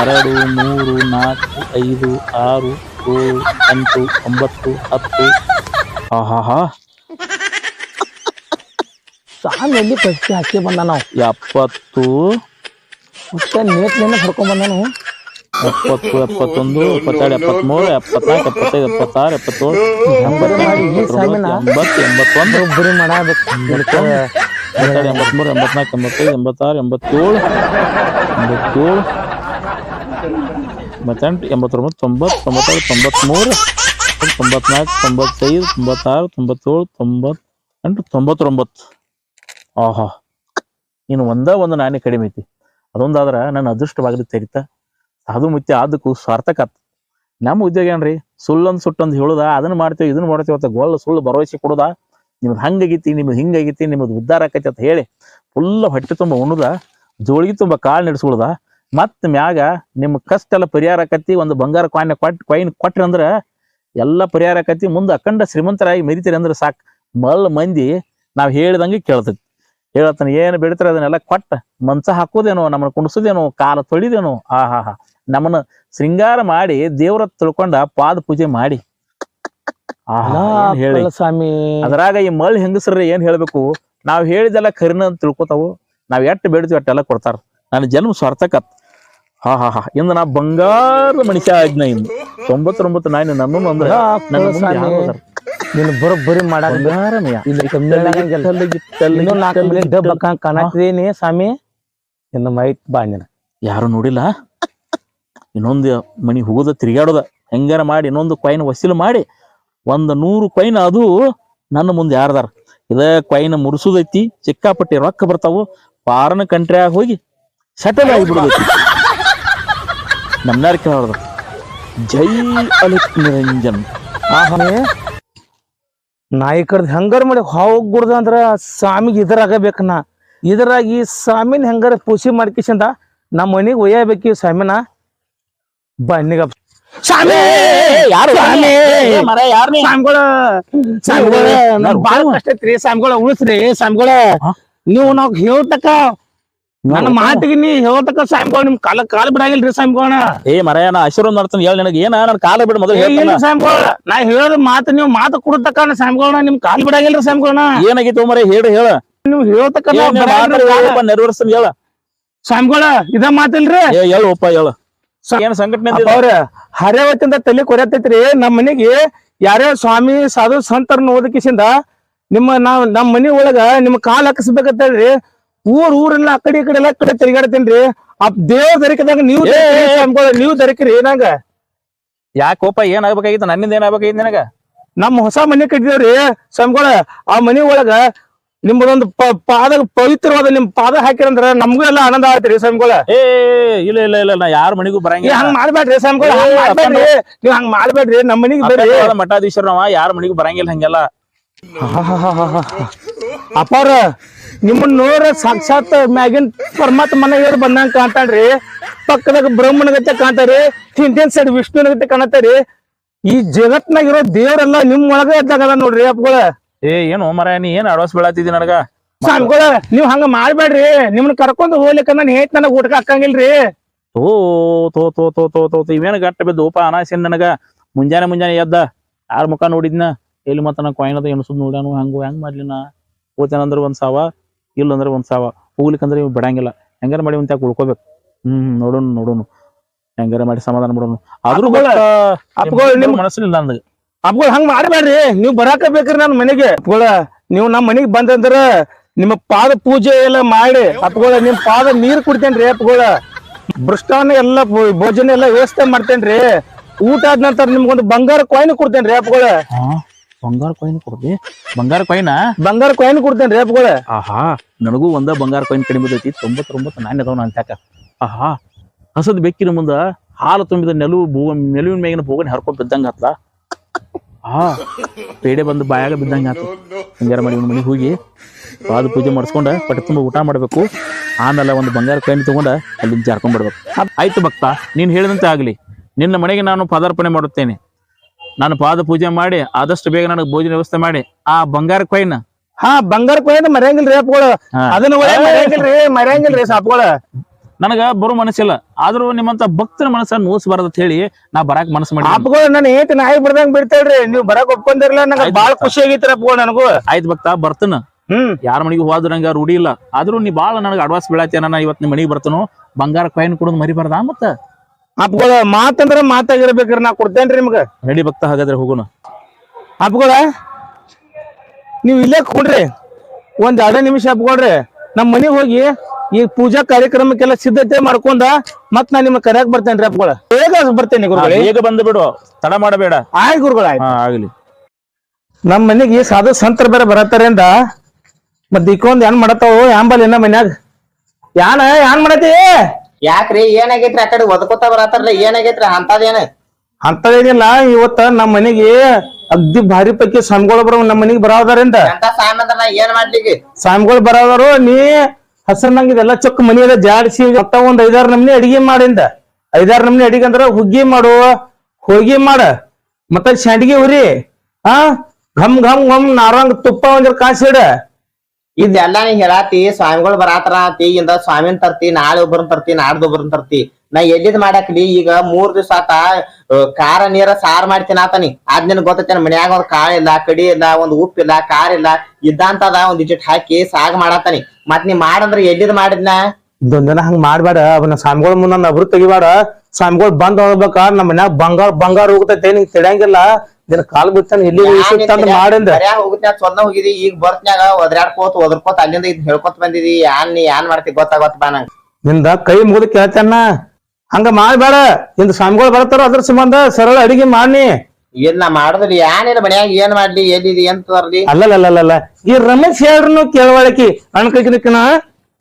ಎರಡು, ಮೂರು, ನಾಲ್ಕು, ಐದು, ಆರು, ಏಳು, ಎಂಟು, ಒಂಬತ್ತು, ಹತ್ತು. ಆಹಾಹಾ. ಸ್ವಾಮಿ ಎಲ್ಲಿ ಪಟ್ಟಿ ಹಾಕಿ ಬಂದ ನಾವು ಎಪ್ಪತ್ತು ಮತ್ತೆ ನೇಟ್ಲೇನ ಹೊಡ್ಕೊಂಬಂದಾನು ಎಪ್ಪತ್ತು ಎಪ್ಪತ್ತೊಂದು ಎಪ್ಪತ್ತೆರಡು ಎಪ್ಪತ್ಮೂರು ಎಪ್ಪತ್ನಾಲ್ಕು ಎಪ್ಪತ್ತೈದು ಎಪ್ಪತ್ತಾರು ಎಪ್ಪತ್ತೇಳು ನಂಬರ್ ಮಾಡಿ ಈ ಸ್ವಾಮಿನ ಎಂಬತ್ತು ಎಂಬತ್ತೊಂದು ಬರೋಬ್ಬರಿ ಮಾಡಬೇಕು ಎಂಬತ್ತೆರಡು ಎಂಬತ್ಮೂರು ಎಂಬತ್ನಾಲ್ಕು ಎಂಬತ್ತೈದು ಎಂಬತ್ತಾರು ಎಂಬತ್ತೇಳು ಎಂಬತ್ತೇಳು ಎಂಬತ್ತೆಂಟು ಎಂಬತ್ತೊಂಬತ್ತು ತೊಂಬತ್ತು ತೊಂಬತ್ತೇಳು ತೊಂಬತ್ಮೂರು ತೊಂಬತ್ನಾಲ್ಕು ತೊಂಬತ್ತೈದು ತೊಂಬತ್ತಾರು ತೊಂಬತ್ತೇಳು ತೊಂಬತ್ತೆಂಟು ತೊಂಬತ್ತೊಂಬತ್ತು ಆಹಾ ಇನ್ನು ಒಂದ ಒಂದು ನಾಣ್ಯ ಕಡಿಮೆ ಐತಿ. ಅದೊಂದಾದ್ರ ನನ್ನ ಅದೃಷ್ಟವಾಗಲಿ ತೆರಿತ ಅದು ಮುತ್ಯ ಅದಕ್ಕೂ ಸ್ವಾರ್ಥಕತ್ ನಮ್ಮ ಉದ್ಯೋಗ ಏನ್ರಿ? ಸುಳ್ಳೊಂದು ಸುಟ್ಟೊಂದು ಹೇಳುದ, ಅದನ್ನ ಮಾಡ್ತೇವೆ, ಇದನ್ನ ಮಾಡ್ತೇವೆ ಅಂತ ಗೋಲ್ ಸುಳ್ಳು ಭರವಸೆ ಕೊಡುದ. ನಿಮ್ದು ಹಂಗಾಗೈತಿ, ನಿಮ್ದು ಹಿಂಗಾಗೈತಿ, ನಿಮ್ದು ಉದ್ದಾರ ಆಕೈತಿ ಅಂತ ಹೇಳಿ ಫುಲ್ ಹೊಟ್ಟೆ ತುಂಬ ಉಣ್ಣುದ, ಜೋಳಿಗೆ ತುಂಬ ಕಾಳು ನಡೆಸ್ಕೊಳ್ದ. ಮತ್ ಮ್ಯಾಗ ನಿಮ್ಮ ಕಷ್ಟ ಎಲ್ಲ ಪರಿಹಾರ ಆಕತಿ, ಒಂದು ಬಂಗಾರ ಕಾಯಿನ್ ಕೊಟ್ ಕಾಯಿನ್ ಕೊಟ್ರಿ ಅಂದ್ರ ಎಲ್ಲ ಪರಿಹಾರ ಆಕತಿ. ಮುಂದೆ ಅಖಂಡ ಶ್ರೀಮಂತರಾಗಿ ಮೆರಿತೀರಿ ಅಂದ್ರೆ ಸಾಕ್. ಮಲ್ ಮಂದಿ ನಾವ್ ಹೇಳ್ದಂಗೆ ಕೇಳ್ತೈತಿ. ಹೇಳತ್ತಾನ ಏನ್ ಬೆಳಿತಾರ ಅದನ್ನೆಲ್ಲ ಕೊಟ್ಟ ಮಂಚ ಹಾಕೋದೇನೋ ನಮ್ಮನ್ನ ಕುಣಿಸೋದೇನೋ ಕಾಲ ತೊಳಿದೇನೋ ಆ ಹಾ ಹಾ ನಮ್ಮನ್ನ ಶೃಂಗಾರ ಮಾಡಿ ದೇವ್ರ ತಿಳ್ಕೊಂಡ ಪಾದ ಪೂಜೆ ಮಾಡಿ. ಹೇಳಿ? ಸ್ವಾಮಿ. ಅದ್ರಾಗ ಈ ಮಳ್ ಹೆಂಗಸ್ರ ಏನ್ ಹೇಳ್ಬೇಕು? ನಾವ್ ಹೇಳಿದೆಲ್ಲ ಕರಿನ ಅಂತ ತಿಳ್ಕೊತಾವು. ನಾವ್ ಎಟ್ ಬೇಡ್ತೀವಿ ಅಟ್ಟೆಲ್ಲ ಕೊಡ್ತಾರ. ನನ್ನ ಜನ್ಮ ಸ್ವಾರ್ಥಕತ್ ಹಾ ಹಾ ಹಾ ಇಂದ ನಾ ಬಂಗಾರ ಮನುಷ್ಯ ಆಜ್ಞೆ ಇಂದು ತೊಂಬತ್ತೊಂಬತ್ತು ನಾಯಿ ನನ್ನೂ ಅಂದ್ರೆ ನೀನು ಬರೋಬ್ಬರಿ ಮಾಡಾಕ ಬಂಗಾರಮಯ ಇಲ್ಲಿ ಕಮ್ಮಿ ಆಗಂಗಿಲ್ಲ. ಗಿಟ್ಟಲ್ಲಿ ಗಿಟ್ಟಲ್ಲಿ ಇನ್ನೂ ನಾಲ್ಕು ಗಿಟ್ಟಲ್ಲಿ ಮಿನಿಟ್ ಡಬ್ ಗಿಟ್ಟಲ್ಲಿ. ಕಾಣತ್ತೀನಿ ಸ್ವಾಮಿ. ನಿನ್ನ ಮೈತ್ ಬಾಂಜನ ಯಾರು ನೋಡಿಲ್ಲ? ಇನ್ನೊಂದು ಮನಿ ಹೋಗೋದ ತಿರುಗಾಡೋದ ಹೆಂಗಾರ ಮಾಡಿ ಇನ್ನೊಂದು ಕೊಯ್ನ್ ವಸೂಲು ಮಾಡಿ ಒಂದು ನೂರು ಕೊಯ್ನ್ ಅದು ನನ್ನ ಮುಂದೆ ಯಾರದಾರ. ಇದ ಕೊಯ್ನ ಮುರ್ಸುದೈತಿ ಸಿಕ್ಕಾಪಟ್ಟಿ ರೊಕ್ಕ ಬರ್ತಾವು ಫಾರನ್ ಕಂಟ್ರಿಯಾಗ ಹೋಗಿ ಸೆಟಲ್ ಆಗಿಬಿಡೋದೈತಿ ನಮ್ನಾರ ಕೇಳೋದು ಜೈ ಅಲಿಕ್ ನಿರಂಜನ್. ಆಹೇ ನಾಯಿ ಕಡ್ದು ಹೆಂಗಾರ ಮಾಡಿ ಹೋಗ್ಬಿಡ್ದ ಅಂದ್ರ ಸ್ವಾಮಿಗೆ ಇದ್ರಾಗಬೇಕು ನಾ. ಇದ್ರಾಗಿ ಸ್ವಾಮಿನ ಹೆಂಗಾರ ಪೂಸಿ ಮಾಡ್ಕಿಸಿಂದ ನಮ್ಮ ಮನೆಗೆ ಒಯ್ಯಬೇಕು ಬೇಕಿ ಸ್ವಾಮಿನ. ಬನ್ನಿಗ. ಸ್ವಾಮಿ! ಯಾರು? ಸ್ವಾಮಿ! ಮರ ಯಾರು ಸ್ವಾಮಿಗಳ ಸ್ವಾಮಿಗಳ ಬಾಳ ಕಷ್ಟ ಐತ್ರಿ ಸ್ವಾಮಿಗಳ ಉಳಿಸ್ರಿ ಸ್ವಾಮಿಗಳ? ನೀವು ನಾವ್ ಹೇಳ್ತಕ್ಕ ನನ್ನ ಮಾತಿಗೆ ನೀ ಹೇಳ್ತಕ್ಕ ಸ್ವಾಮಿಗಳ ನಿಮ್ ಕಾಲ ಕಾಲ ಬಿಡಾಗಿಲ್ರಿ ಸ್ವಾಮಿಗಳನ್ನ ಏ ಮರ ನಾ ಆಶೀರ್ವಾದ ಮಾಡ್ತಾನೆ ಹೇಳಿ ನನಗೆ. ಏನ ನನ್ನ ಕಾಲ ಬಿಡ ಮೊದಲು ಹೇಳ್ತಾನ ನಾ. ಹೇಳದ ಮಾತು ನೀವು ಮಾತು ಕೊಡತಕ್ಕ ಸ್ವಾಮಿಗಳನ್ನ ನಿಮ್ ಕಾಲ ಬಿಡಾಗಿಲ್ರಿ ಸ್ವಾಮಿಗಳನ್ನ ಏನಾಗಿತ್ತು ಮರ ಹೇಳು ಹೇಳ. ನೀವು ಹೇಳ್ತಕ್ಕ. ನೆರವೇರಿಸ್ತಾನೆ ಹೇಳ. ಸ್ವಾಮಿಗಳ ಇದ ಮಾತಿಲ್ರಿ? ಏ ಹೇಳು ಏನ್ ಸಂಘಟನೆ ಅವ್ರ ತಲೆ ತಲೆ ಕೊರತೈತ್ರಿ. ನಮ್ಮ ಮನೆಗೆ ಯಾರೇ ಸ್ವಾಮಿ ಸಾಧು ಸಂತರ್ನ ಓದಕಿಸಿಂದ ನಿಮ್ಮ ನಾವ್ ನಮ್ ಮನಿ ಒಳಗ ನಿಮ್ ಕಾಲ್ ಹಾಕಿಸ್ಬೇಕಂತೇಳ್ರಿ ಊರ್ ಊರೆಲ್ಲ ಆ ಕಡೆ ಈ ಕಡೆ ಎಲ್ಲ ಕಡೆ ತಿರ್ಗಾಡ್ತೇನ್ರಿ. ಆ ದೇವ್ರ ದರಿಕದಾಗ ನೀವು ನೀವು ದರಿಕ್ರಿ ನಂಗ. ಯಾಕೋಪ ಏನ್ ಆಗ್ಬೇಕಾಗಿತ್ತು ನನ್ನಿಂದ ಏನ್ ಆಗ್ಬೇಕಾಗಿತ್ತು ನಿನಗ? ನಮ್ ಹೊಸ ಮನೆ ಕಟ್ಟಿದೇವ್ರಿ ಸ್ವಾಮಿಗಳ. ಆ ಮನಿ ಒಳಗ ನಿಮ್ಮದೊಂದು ಪಾದ ಪವಿತ್ರವಾದ ನಿಮ್ ಪಾದ ಹಾಕಿರಂದ್ರ ನಮ್ಗೂ ಎಲ್ಲ ಆನಂದ ಆಗತ್ರಿ ಸ್ವಾಮಿಗಳ. ಏ ಇಲ್ಲ ಇಲ್ಲ ಇಲ್ಲ ನಾ ಯಾರ ಮನಿಗೂ ಬರಂಗಿಲ್ಲ. ಹಂಗ್ ಮಾಡ್ಬೇಡ್ರಿ ಸ್ವಾಮಿಗಳ ನೀವ್ ಹಂಗ ಮಾಡ್ಬೇಡ್ರಿ ನಮ್ ಮನಿಗೆ ಬರ್ರಿ. ಮಠಾಧೀಶ್ವರ ನಾವ ಯಾರ ಮನಿಗೂ ಬರಂಗಿಲ್ಲ ಹಂಗೆಲ್ಲ. ಅಪಾರ ನಿಮ್ಮನ್ನ ನೋಡ್ರ ಸಾಕ್ಷಾತ್ ಮ್ಯಾಗಿನ್ ಪರಮಾತ್ಮನ ಏರ್ ಬಂದಂಗ ಕಾಣ್ತಾನ್ರಿ ಪಕ್ಕದಾಗ ಬ್ರಹ್ಮನ ಗತೆ ಕಾಣ್ತಾರಿ ಹಿಂದಿನ ಸೈಡ್ ವಿಷ್ಣುನ ಗತೆ ಕಾಣತಾರಿ. ಈ ಜಗತ್ನಾಗ ಇರೋ ದೇವ್ರೆಲ್ಲ ನಿಮ್ ಒಳಗ ನೋಡ್ರಿ ಅಪ್ಪಗಳ. ಏ ಏನು ಮರ ನೀ ಏನ್ ಅಡ್ವಾನ್ಸ್ ಬೀಳತ್ತಿದಿ ನನಗ? ಸ್ವಾಮಿಗಳ ನೀವ್ ಹಂಗ ಮಾಡ್ಬೇಡ್ರಿ. ನಿಮ್ನ ಕರ್ಕೊಂಡು ಹೋಗ್ಲಿಕ್ಕ ನಾನು ಹೇಟ್ ನನಗ ಊಟಕ್ಕೆ ಹಾಕಂಗಿಲ್ರಿ. ತೋ ತೋ ತೋ ತೋ ತೋ ತೋ ಇವೇನು ಗಟ್ಟ ಬಿದ್ದು ಉಪ ಅನಾಸಿನ್ ನನಗ? ಮುಂಜಾನೆ ಮುಂಜಾನೆ ಎದ್ದ ಯಾರ ಮುಖ ನೋಡಿದ್ನ? ಎಲ್ಲಿ ಮತ್ತ ನಾ ಕಾಯಿನದ ಎಣಸದ್ ನೋಡ್ಯಾನು ಹಂಗು ಹೆಂಗ್ ಮಾಡ್ಲಿನ ನಾ? ಹೋತೇನಂದ್ರ ಒಂದ್ ಸಾವ? ಇಲ್ಲ ಅಂದ್ರೆ ಒಂದ್ ಸಾವ. ಹೋಗ್ಲಿಕ್ಕಂದ್ರೆ ಇವ್ ಬಿಡಂಗಿಲ್ಲ. ಹೆಂಗಾರ ಮಾಡಿ ಒಂದ್ ಉಳ್ಕೋಬೇಕು. ಹ್ಮ್ ನೋಡೋಣ ನೋಡೋಣ. ಹೆಂಗಾರ ಮಾಡಿ ಸಮಾಧಾನ ಮಾಡೋಣ ಆದ್ರೂ ನಿಮ್ ಮನಸ್ಸಿಲ್ಲ ಅಪ್ಗಳು ಹಂಗ ಮಾಡಬೇಡ್ರಿ ನೀವು ಬರಾಕ ಬೇಕ್ರಿ ನನ್ ಮನೆಗೆ. ಅಪ್ಗಳ ನೀವು ನಮ್ ಮನೆಗೆ ಬಂದಂದ್ರ ನಿಮ್ಮ ಪಾದ ಪೂಜೆ ಎಲ್ಲ ಮಾಡಿ. ಅಪ್ಗಳ ನಿಮ್ ಪಾದ ನೀರ್ ಕುಡಿತೇನ್ರಿ ಅಪ್ಗಳ ಭ್ರಷ್ಟಾನ ಎಲ್ಲ ಭೋಜನ ಎಲ್ಲ ವ್ಯವಸ್ಥೆ ಮಾಡ್ತೇನ್ರಿ. ಊಟ ಆದ ನಂತರ ನಿಮ್ಗೊಂದು ಬಂಗಾರ ಕಾಯಿನ್ ಕೊಡ್ತೇನ್ರಿ ಅಪ್ಗಳ ಬಂಗಾರ ಕಾಯಿನ್ ಕೊಡ್ತಿ ಬಂಗಾರ ಕಾಯಿನ ಬಂಗಾರ ಕಾಯಿನ್ ಕೊಡ್ತೇನ್ರಿ ಅಪ್ಗಳ ಆಹಾ. ನನಗೂ ಒಂದ ಬಂಗಾರ ಕಾಯಿನ್ ಕಡಿಮೆ ಬಿದ್ದೈತಿ ತೊಂಬತ್ತೊಂಬತ್ತು ನಾಣ್ಯ ಅದಾವ ನಾನು ತ್ಯಾಕ ಆಹಾ, ಹಸದ ಬೆಕ್ಕಿನ ಮುಂದ ಹಾಲು ತುಂಬಿದ ನೆಲುವು ಭೂ, ನೆಲುವಿನ ಮೇಗಿನ ಭೂಗನ್ ಹರ್ಕೊಂಡ್ ಬಿದ್ದಂಗ ಹತ್ತ ಆ, ಪೇಡೆ ಬಂದು ಬಾಯಾಗ ಬಿದ್ದಂಗ ಆತು ಬಂಗಾರ ಮಾಡಿ ಮನೆಗೆ ಹೋಗಿ ಪಾದ ಪೂಜೆ ಮಾಡಿಸ್ಕೊಂಡ ಹೊಟ್ಟೆ ತುಂಬ ಊಟ ಮಾಡಬೇಕು. ಆಮೇಲೆ ಒಂದು ಬಂಗಾರ ಕಾಯಿನ್ ತಗೊಂಡ ಅಲ್ಲಿ ಜಾರ್ಕೊಂಡ್ ಬಿಡ್ಬೇಕು. ಆಯ್ತು ಭಕ್ತ, ನೀನು ಹೇಳಿದಂತೆ ಆಗಲಿ. ನಿನ್ನ ಮನೆಗೆ ನಾನು ಪಾದಾರ್ಪಣೆ ಮಾಡುತ್ತೇನೆ. ನಾನು ಪಾದ ಪೂಜೆ ಮಾಡಿ ಆದಷ್ಟು ಬೇಗ ನನಗೆ ಭೋಜನ ವ್ಯವಸ್ಥೆ ಮಾಡಿ. ಆ ಬಂಗಾರ ಕಾಯಿನ್ ಹಾ ಬಂಗಾರ ಕಾಯಿನ್ ಮರ್ಯಾಂಗಿಲ್ರಿ ಅಪ್ಗಳ. ಅದನ್ನ ಮರ್ಯಾಂಗಿಲ್ರಿ ಮರ್ಯಾಂಗಿಲ್ರಿ ಸಾಪ್ಗಳ. ನನಗ ಬರೋ ಮನಸ್ಸಿಲ್ಲ. ಆದ್ರೂ ನಿಮ್ಮಂತ ಭಕ್ತರ ಮನಸ್ಸನ್ನ ನೋಸ್ಬಾರ್ದು ಅಂತ ಹೇಳಿ ನಾ ಬರಾಕ್ ಮನಸ್ಸು ಮಾಡಿ ಅಪ್ಗಳ ನಾನು ಏಟ್ ನಾಯಿ ಬಿಡ್ದಂಗ್ ಬಿಡ್ತೇಳ್ರಿ. ನೀವ್ ಬರಾಕ್ ಒಪ್ಕೊಂಡಿರ್ಲ ನಂಗ. ಬಾಳ ಖುಷಿ ಆಗೈತ್ರಿ ಅಪ್ಗಳ ನನಗೂ. ಆಯ್ತು ಭಕ್ತ ಬರ್ತನ. ಹ್ಮ್. ಯಾರ ಮನೆಗೆ ಹೋದ್ರು ನಂಗೆ ರೂಢಿ ಇಲ್ಲ. ಆದ್ರೂ ನೀ ಬಾಳ ನನಗೆ ಅಡ್ವಾಸ್ ಬೀಳತ್ಯ ನಾ ಇವತ್ತು ನಿಮ್ಮ ಮನೆಗೆ ಬರ್ತನು. ಬಂಗಾರ ಕಾಯಿನ್ ಕೊಡೋದು ಮರಿಬಾರ್ದ ಮತ್ತ? ಅಪ್ಗಳ ಮಾತಂದ್ರ ಮಾತಾಗಿರ್ಬೇಕ್ರಿ ನಾ ಕೊಡ್ತೇನ್ರಿ ನಿಮ್ಗ. ನಡಿ ಭಕ್ತ ಹಾಗಾದ್ರೆ ಹೋಗೋಣ. ಅಪ್ಗಳ ನೀವ್ ಇಲ್ಲೇ ಕೊಡ್ರಿ. ಒಂದ್ ಎರಡೇ ನಿಮಿಷ ಅಪ್ಕೊಡ್ರಿ ನಮ್ಮ ಮನೆಗೆ ಹೋಗಿ ಈ ಪೂಜಾ ಕಾರ್ಯಕ್ರಮಕ್ಕೆಲ್ಲ ಸಿದ್ಧತೆ ಮಾಡ್ಕೊಂಡ ಮತ್ ನಾ ನಿಮ್ಗೆ ಕರೆಯಕ್ ಬರ್ತೇನ್ರಿ ಅಪ್ಗಳ ಬೇಗ ಬರ್ತೇನೆ ಗುರುಗಳು ಗುರುಗಳೇ. ಬೇಗ ಬಂದು ಬಿಡು. ತಡ ಮಾಡಬೇಡ. ಆಯ್ ಗುರುಗಳ ಆಗ್ಲಿ. ನಮ್ ಮನೆಗೆ ಸಾಧು ಸಂತರ ಬೇರೆ ಬರತ್ತಾರಿಂದ ಮತ್ ದಿಕ್ಕೊಂದ್ ಏನ್ ಮಾಡತ್ತಾವ ಯಾಂಬಲ್ ಏನ ಮನ್ಯಾಗ? ಯಾನ ಏನ್ ಮಾಡತಿ ಯಾಕ್ರಿ ಏನಾಗೈತ್ರಿ? ಆ ಕಡೆ ಒದಕೋತ ಬರತ್ತಾರ್ರಿ ಏನಾಗೈತ್ರಿ? ಅಂತದೇನ? ಅಂತದೇನಿಲ್ಲ ಇವತ್ತ ನಮ್ ಮನೆಗೆ ಅಗ್ದಿ ಭಾರಿ ಪೈಕಿ ಸ್ವಾಮಿಗಳು ಬರೋ ನಮ್ ಮನೆಗೆ ಬರೋದಾರಿಂದ ಅಂತ ಏನ್ ಮಾಡ್ಲಿಕ್ಕೆ? ಸ್ವಾಮಿಗಳು ಬರೋದಾರು ನೀ ಹಸರನಂಗ ನಂಗೆ ಇದೆಲ್ಲ ಚೊಕ್ಕ ಮನಿ ಎಲ್ಲ ಜಾಡಿಸಿ ಮತ್ತ ಒಂದ್ ಐದಾರು ನಮ್ನಿ ಅಡಿಗೆ ಮಾಡಿಂದ. ಐದಾರು ನಮ್ನಿ ಅಡಿಗೆ ಅಂದ್ರ ಹುಗ್ಗಿ ಮಾಡು ಹೋಗಿ ಮಾಡ ಮತ್ತ ಶಾಂಡಿಗೆ ಉರಿ ಹಾ ಘಮ್ ಘಮ್ ಘಮ್ ನಾರಂಗ್ ತುಪ್ಪ ಒಂದ್ರ ಕಾಸಿಡ ಇದೆಲ್ಲ ನೀ ಹೇಳಾತಿ ಸ್ವಾಮಿಗಳು ಬರಾತರ ಆತಿ ಇಂದ ಸ್ವಾಮಿನ್ ತರ್ತಿ ನಾಳೆ ಒಬ್ಬರನ್ ತರ್ತಿ ನಾಡ್ದು ಒಬ್ಬರನ್ ತರ್ತಿ. ನಾ ಎಲ್ಲಿದ್ ಮಾಡಾಕ್ಲಿ? ಈಗ ಮೂರ್ ದಿವಸ ಆತ ಖಾರ ನೀರ ಸಾರ್ ಮಾಡ್ತೀನಿ ಆತನಿ ಅದ್ ನಿನ್ ಗೊತ್ತೇನ ಮನ್ಯಾಗ ಒಂದ್ ಕಾಳ ಇಲ್ಲ ಕಡಿ ಇಲ್ಲ ಒಂದ್ ಉಪ್ಪಿಲ್ಲ ಖಾರ ಇಲ್ಲ ಇದ್ದಂತದ ಒಂದ್ ಇಜಿಟ್ ಹಾಕಿ ಸಾಗ್ ಮಾಡಾತನಿ. ಮತ್ ನೀ ಮಾಡಂದ್ರ ಎಲ್ಲಿದ್ ಮಾಡಿದ್ನ? ಇದೊಂದಿನ ಹಂಗ ಮಾಡ್ಬೇಡ ಅವನ ಸ್ವಾಮಿಗಳ ಮುಂದ ಅಬ್ರು ತೆಗಿಬೇಡ. ಸ್ವಾಮಿಗಳು ಬಂದ್ ಹೋಗ್ಬೇಕ ನಮ್ಮ ಮನ್ಯಾಗ ಬಂಗಾರ ಬಂಗಾರ ಹೋಗುತ್ತೆ ನಿಂಗ್ ತಿಳಿಯಂಗಿಲ್ಲ. ದಿನ ಕಾಲ್ ಬಿಡ್ತಾನೆ ಇಲ್ಲಿ ತಂದ್ ಮಾಡಿಂದ. ಬರ್ಯಾ ಹೋಗುತ್ತೆ ಚೊಂದ ಹೋಗಿದಿ ಈಗ ಬರ್ತ್ನ್ಯಾಗ ಒದ್ರಾಡ್ಕೋತ ಒದರ್ಕೋತ ಅಲ್ಲಿಂದ ಇದ್ ಹೇಳ್ಕೊತ ಬಂದಿದಿ ಯಾನ್ ನೀ ಯಾನ್ ಮಾಡ್ತಿ ಗೊತ್ತಾಗತ್ತ ಬಾ ನಂಗ. ನಿಂದ ಕೈ ಮುಗಿದು ಕೇಳ್ತಾನ ಹಂಗ ಮಾಡಬೇಡ. ಇಂದ ಸ್ವಾಮಿಗಳು ಬರ್ತಾರ ಅದ್ರ ಸಂಬಂಧ ಸರಳ ಅಡಿಗೆ ಮಾಡಿ ಏನ್ ನಾ ಮಾಡುದ್ರಿ ಏನಿಲ್ಲ ಮನ್ಯಾಗ ಏನ್ ಮಾಡ್ಲಿ ಎಲ್ಲಿದಿ ಎಂತ ತರ್ಲಿ? ಅಲ್ಲಲ್ಲಲ್ಲಲ್ಲ. ಈ ರಮೇಶ್ ಹೇಳ್ರು ಕೇಳವಳಕಿ. ಅಣ್ಕಕಿನ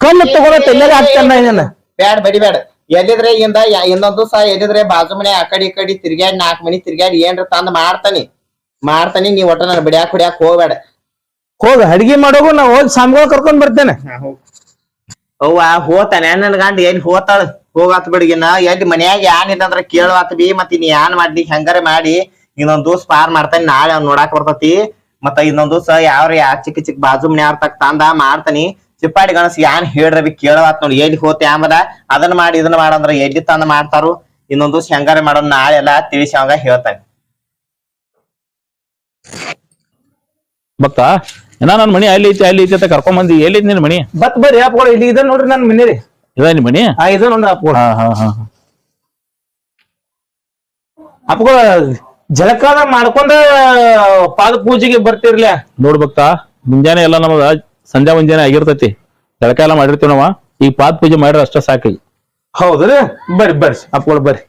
ಕಣ್ಣು ತಗೊಳ ಬೇಡ ಹಾಕ್ತಾನ ಬ್ಯಾಡ್ ಬಡಿ ಬ್ಯಾಡ ಎಲ್ಲಿದ್ರೆ ಇಂದ ಇನ್ನೊಂದು ಸಹ ದಿವಸ ಎಲ್ಲಿದ್ರೆ ಬಾಜು ಮನೆ ಆ ಕಡೆ ಈ ಕಡೆ ತಿರ್ಗ್ಯಾಡ್ ನಾಲ್ಕು ಮನಿ ತಿರ್ಗ್ಯಾಡಿ ಏನ್ರ ತಂದ್ ಮಾಡ್ತಾನಿ. ಮಾಡ್ತಾನಿ ನೀ ಒಟ್ಟ ನನ್ ಬಿಡ್ಯಾಕ್ ಹೊಡ್ಯಾಕ್ ಹೋಗ್ಬೇಡ. ಹೋಗ ಅಡಿಗೆ ಮಾಡೋಗು ನಾ ಹೋಗಿ ಸ್ವಾಮಿಗಳು ಕರ್ಕೊಂಡ್ ಬರ್ತೇನೆ. ಅವ್ವ ಹೋತಾನೆ. ನನ್ ಗಂಡ ಏನ್ ಹೋತಾಳ? ಹೋಗಾತ್ ಬಿಡ್ಗಿನ ಎಲ್ಲಿ ಮನ್ಯಾಗ ಯಾನ್ ಇದ್ ಅಂದ್ರ ಕೇಳುವಾತ ಬಿ ಮತ್ ಇನ್ ಏನ್ ಮಾಡ್ಲಿ ಹೆಂಗಾರ ಮಾಡಿ ಇನ್ನೊಂದ್ ದಿವ್ಸ ಪಾರ್ ಮಾಡ್ತೇನೆ ನಾಳೆ ಅವ್ನ್ ನೋಡಾಕ್ ಬರ್ತತಿ. ಮತ್ತ ಇನ್ನೊಂದ್ ದಿವ್ಸ ಯಾವ್ರ ಯಾ ಚಿಕ್ಕ ಚಿಕ್ಕ ಬಾಜು ಮನ್ಯಾವ್ರ ತಕ್ ತಂದ ಮಾಡ್ತಾನಿ. ಚಿಪ್ಪಾಡಿ ಗಣಸ್ ಏನ್ ಹೇಳ್ರ ಬಿ ಕೇಳವಾತ್ ನೋಡಿ ಎಲ್ಲಿ ಹೋತಿ ಆಮದ ಅದನ್ನ ಮಾಡಿ ಇದನ್ನ ಮಾಡಂದ್ರ ಎಲ್ಲಿ ತಂದ ಮಾಡ್ತಾರು. ಇನ್ನೊಂದ್ ದಿವ್ಸ ಹೆಂಗಾರ ಮಾಡೋದ್ ನಾಳೆ ಎಲ್ಲಾ ತಿಳಿಸಿ ಅವಂಗ ಹೇಳ್ತಾನೆ. ಭಕ್ತ ಏನ ನನ್ ಮನಿ ಅಲ್ಲಿ ಐತಿ ಅಲ್ಲಿ ಐತಿ ಅಂತ ಕರ್ಕೊಂಡ್ ಬಂದಿ ಎಲ್ಲಿ ನಿನ್ ಮನಿ? ಬತ್ ಬರ್ರಿ ಅಪ್ಗಳು ಇಲ್ಲಿ ಇದ್ ನೋಡ್ರಿ ನನ್ ಮನಿ ರೀ ಇದ ನಿಮ್ ಮನಿ? ಆ ಇದು ನೋಡ್ರಿ ಅಪ್ಪ ಹಾ ಹಾ ಹಾ ಅಪ್ಗಳ ಜಳಕಾಲ ಮಾಡ್ಕೊಂಡ ಪಾದ ಪೂಜೆಗೆ ಬರ್ತಿರ್ಲ. ನೋಡ್ಬಕ್ತ ಮುಂಜಾನೆ ಎಲ್ಲ ನಮಗ ಸಂಜೆ ಮುಂಜಾನೆ ಆಗಿರ್ತೈತಿ. ಜಳಕ ಎಲ್ಲ ಮಾಡಿರ್ತೀವಿ ನಾವ. ಈಗ ಪಾದ ಪೂಜೆ ಮಾಡಿರ ಅಷ್ಟ ಸಾಕು ಹೌದ್ರಿ? ಬರ್ರಿ ಬರ್ರಿ. ಅಪ್ಪಗಳು ಬರ್ರಿ.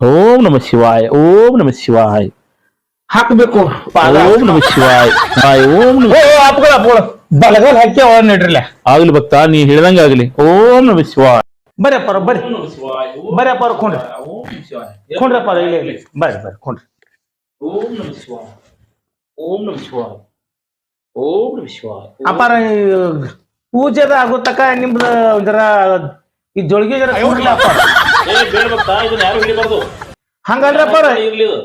ಓಂ ನಮ ಶಿವಾಯ ಓಂ ನಮ ಶಿವಾಯ. ಹಾಕ್ಬೇಕು. ಓಂ ನಮ ಶಿವಾಯ. ಹಾಯ್ ಓಂ ನಮ ಓ ಅಪ್ಗಳು ಅಪ್ಗಳು ಬಲಗಲ್ ಹಾಕಿ ಅವ ನಡ್ರಿಲ್ಲ ಆಗ್ಲಿ ಭಕ್ತ ನೀ ಹೇಳ್ದಂಗ ಆಗ್ಲಿ. ಓಂ ನಮ ಶಿವಾಯ್. ಬರ್ರಿ ಅಪ್ಪಾರ ಬರ್ರಿ. ಅಪ್ಪಾರ ಕೊಂಡ್ರಿ. ಕೊಂಡ್ರಿ ಅಪ್ಪಾರ ಇಲ್ಲಿ ಇಲ್ಲಿ ಬರ್ರಿ ಬರ್ರಿ ಕೊಂಡ್ರಿ. ಓಂ ನಮ ಶಿವಾಯ. ಓಂ ನಮ ಶಿವಾಯ. ಓಂ ನಮ ಶಿವಾಯ. ಅಪ್ಪಾರ ಈ ಪೂಜೆದ ಆಗೋ ತಕ ನಿಮ್ದ ಜರ ಈ ಜೋಳಿಗೆ ಜರ ಅಪ್ಪಾರ ಇರ್ಲಿ ಇದು.